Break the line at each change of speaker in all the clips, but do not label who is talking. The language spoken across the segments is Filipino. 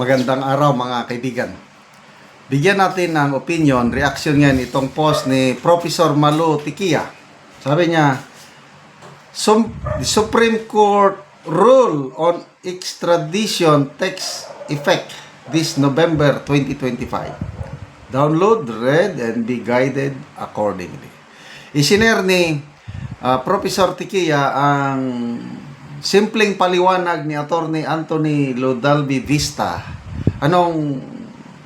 Magandang araw mga kaibigan. Bigyan natin ng opinion, reaction ngayon itong post ni Professor Malu Tikia. Sabi niya, Sum- the Supreme Court rule on extradition takes effect this November 2025. Download, read, and be guided accordingly. Isiner ni ah, Professor Tikia ang simpleng paliwanag ni Attorney Anthony Lodalbi Vista. Anong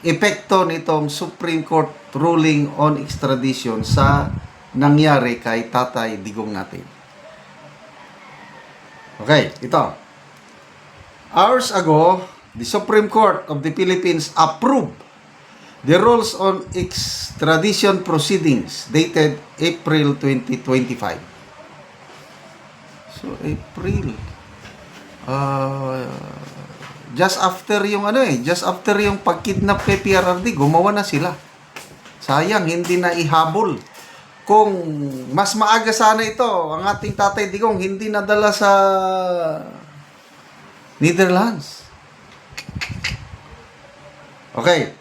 epekto nitong Supreme Court ruling on extradition sa nangyari kay Tatay Digong natin? Okay, ito. Hours ago, the Supreme Court of the Philippines approved the rules on extradition proceedings dated April 2025. So, April. Uh, just after yung ano eh, just after yung pagkidnap kay PRRD, gumawa na sila. Sayang, hindi na ihabol. Kung mas maaga sana ito, ang ating tatay digong hindi nadala sa Netherlands. Okay.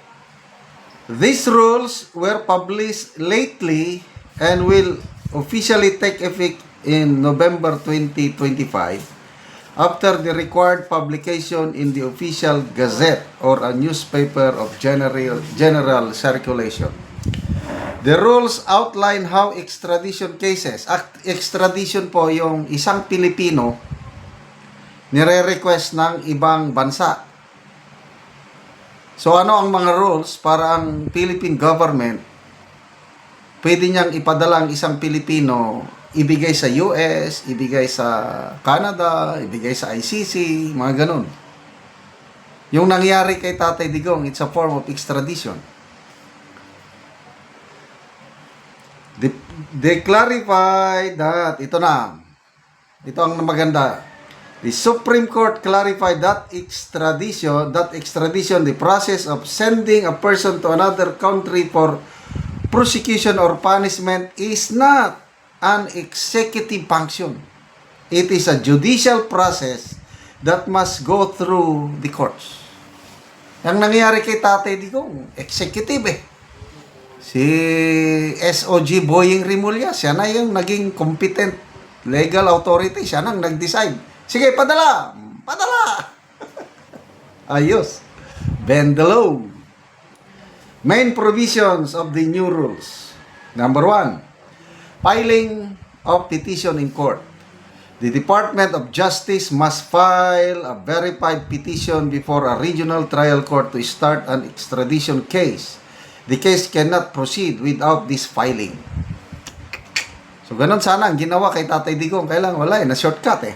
These rules were published lately and will officially take effect in November 2025 after the required publication in the official gazette or a newspaper of general general circulation. The rules outline how extradition cases, extradition po yung isang Pilipino nire-request ng ibang bansa. So ano ang mga rules para ang Philippine government pwede niyang ipadala ang isang Pilipino ibigay sa US, ibigay sa Canada, ibigay sa ICC, mga ganun. Yung nangyari kay Tatay Digong, it's a form of extradition. They, they clarify that, ito na, ito ang maganda. The Supreme Court clarified that extradition, that extradition, the process of sending a person to another country for prosecution or punishment is not an executive function. It is a judicial process that must go through the courts. Ang nangyari kay Tatay Digong, executive eh. Si SOG Boying Rimulya, siya na yung naging competent legal authority, siya nang nag-decide. Sige, padala! Padala! Ayos. Bend the law. Main provisions of the new rules. Number one, filing of petition in court. The Department of Justice must file a verified petition before a regional trial court to start an extradition case. The case cannot proceed without this filing. So, ganun sana ang ginawa kay Tatay Digong. Kailang wala eh, na-shortcut eh.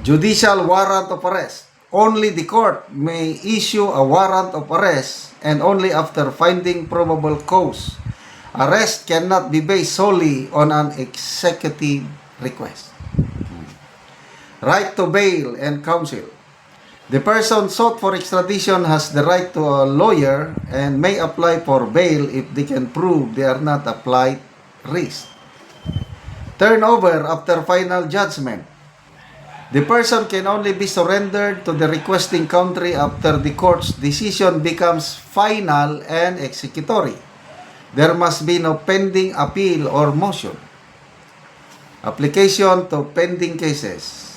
Judicial warrant of arrest. Only the court may issue a warrant of arrest and only after finding probable cause. Arrest cannot be based solely on an executive request. Right to bail and counsel. The person sought for extradition has the right to a lawyer and may apply for bail if they can prove they are not a flight risk. Turnover after final judgment. The person can only be surrendered to the requesting country after the court's decision becomes final and executory. There must be no pending appeal or motion. Application to pending cases.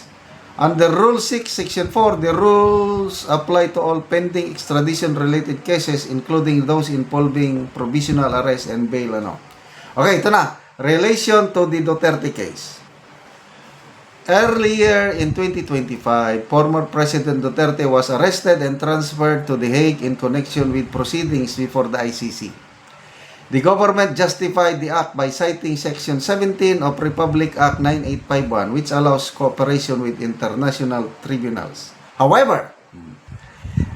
Under Rule 6, Section 4, the rules apply to all pending extradition-related cases, including those involving provisional arrest and bail. Ano. Okay, ito na. Relation to the Duterte case. Earlier in 2025, former President Duterte was arrested and transferred to The Hague in connection with proceedings before the ICC. The government justified the act by citing Section 17 of Republic Act 9851 which allows cooperation with international tribunals. However,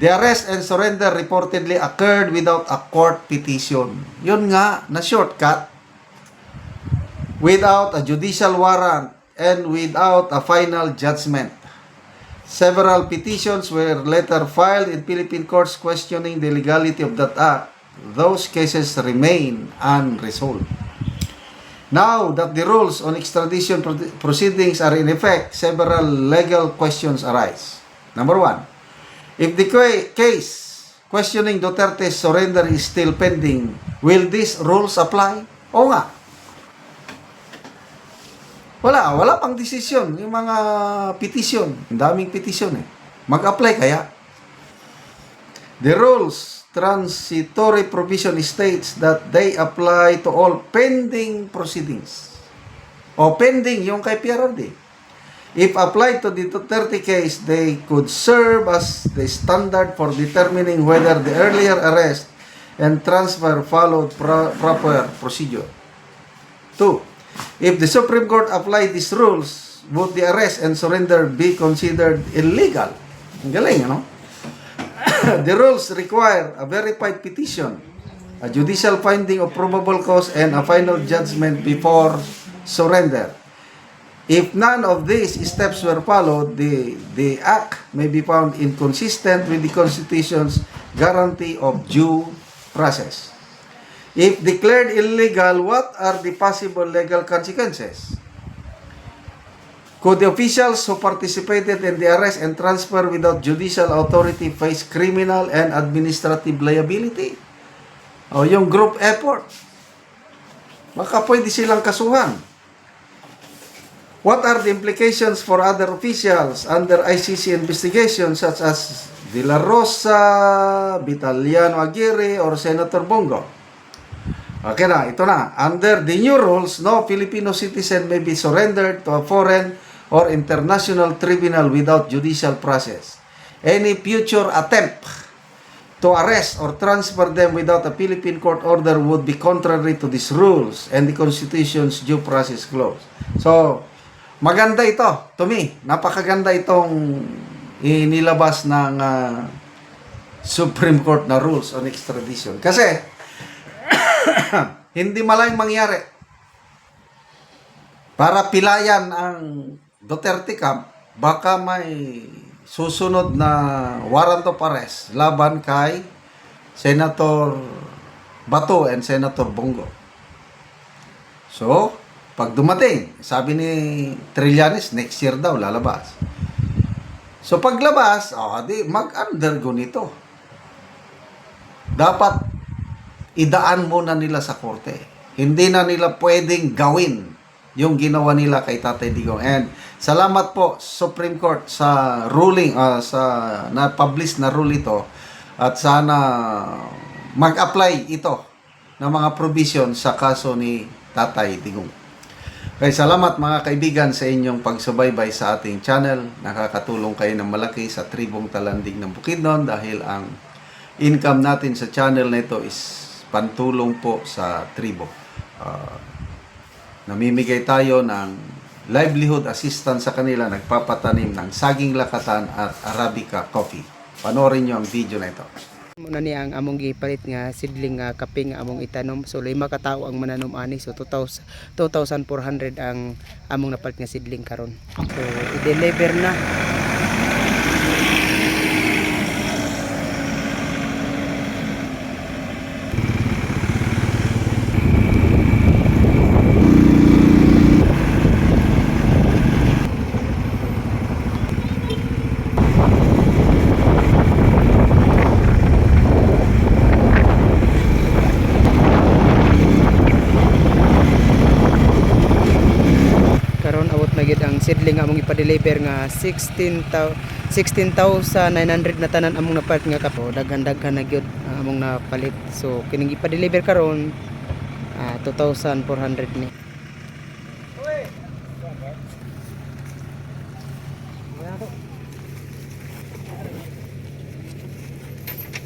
the arrest and surrender reportedly occurred without a court petition. Yun nga, na shortcut. Without a judicial warrant and without a final judgment. Several petitions were later filed in Philippine courts questioning the legality of that act. Those cases remain unresolved. Now that the rules on extradition proceedings are in effect, several legal questions arise. Number one, If the case questioning Duterte's surrender is still pending, will these rules apply? O nga. Wala, wala pang desisyon. Yung mga petition, daming petition eh. Mag-apply kaya? The rules transitory provision states that they apply to all pending proceedings. O pending yung kay PRRD. If applied to the Duterte case, they could serve as the standard for determining whether the earlier arrest and transfer followed pro- proper procedure. 2. If the Supreme Court applied these rules, would the arrest and surrender be considered illegal? Ang galing, ano? The rules require a verified petition, a judicial finding of probable cause, and a final judgment before surrender. If none of these steps were followed, the, the act may be found inconsistent with the Constitution's guarantee of due process. If declared illegal, what are the possible legal consequences? Could the officials who participated in the arrest and transfer without judicial authority face criminal and administrative liability? O yung group effort. Baka pwede silang kasuhan. What are the implications for other officials under ICC investigation such as De La Rosa, Vitaliano Aguirre, or Senator Bongo? Okay na, ito na. Under the new rules, no Filipino citizen may be surrendered to a foreign or international tribunal without judicial process. Any future attempt to arrest or transfer them without a Philippine court order would be contrary to these rules and the Constitution's due process clause. So, maganda ito to me. Napakaganda itong inilabas ng ah, Supreme Court na rules on extradition. Kasi, hindi malayang mangyari. Para pilayan ang Duterte camp, baka may susunod na warrant of arrest laban kay Senator Bato and Senator Bongo. So, pag dumating, sabi ni Trillanes, next year daw lalabas. So, paglabas, oh, di, mag-undergo nito. Dapat idaan muna nila sa korte. Hindi na nila pwedeng gawin yung ginawa nila kay Tatay Digong. And salamat po Supreme Court sa ruling ah, sa na-publish na rule ito at sana mag-apply ito ng mga provision sa kaso ni Tatay Digong. Kaya salamat mga kaibigan sa inyong pagsubaybay sa ating channel. Nakakatulong kayo ng malaki sa tribong talandig ng Bukidnon dahil ang income natin sa channel na ito is pantulong po sa tribo. Ah, namimigay tayo ng livelihood assistance sa kanila, nagpapatanim ng saging lakatan at Arabica coffee. Panoorin nyo ang video na ito.
Muna ni ang among gipalit nga sidling nga kape nga among itanom. So lima ka tawo ang mananom ani. So 2000 2,400 ang among napalit nga sidling karon. So i-deliver na. karon abot na gid ang seedling nga among ipa-deliver nga 16,000 16,900 na tanan among napalit nga kapo. Daghan-daghan na gyud ang among napalit so kining ipa-deliver karon ah, 2,400 ni.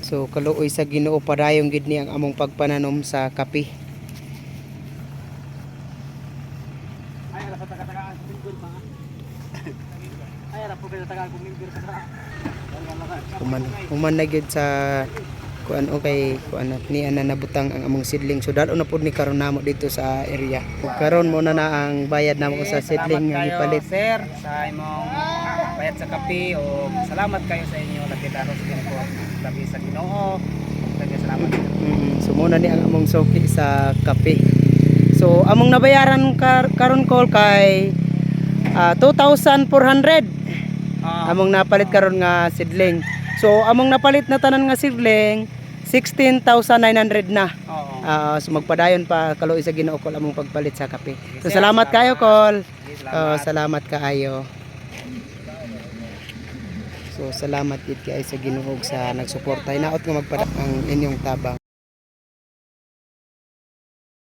So kaluoy sa Ginoo padayon gid ni ang among pagpananom sa kape. Human human na gyud sa kuan o kay kuan ni ana nabutang ang among seedling so dalo na pud ni karon namo dito sa area. Ug karon mo na na ang bayad namo sa seedling nga gipalit.
sir sa imong bayad sa kape o salamat kayo sa inyo labi daros din po labi sa Ginoo salamat
Mm, so muna ni ang among soki sa kape. So among nabayaran kar karon call kay ah, 2,400
Ah,
among napalit karon nga seedling. So among napalit na tanan nga sidling 16,900 na.
Oo.
Ah, so magpadayon pa kaloy sa Ginoo kol among pagpalit sa kape. So salamat kayo kol. Oh,
salamat.
salamat kaayo. So salamat gid kay sa Ginoo sa nagsuporta hinaot nga magpada ang inyong tabang.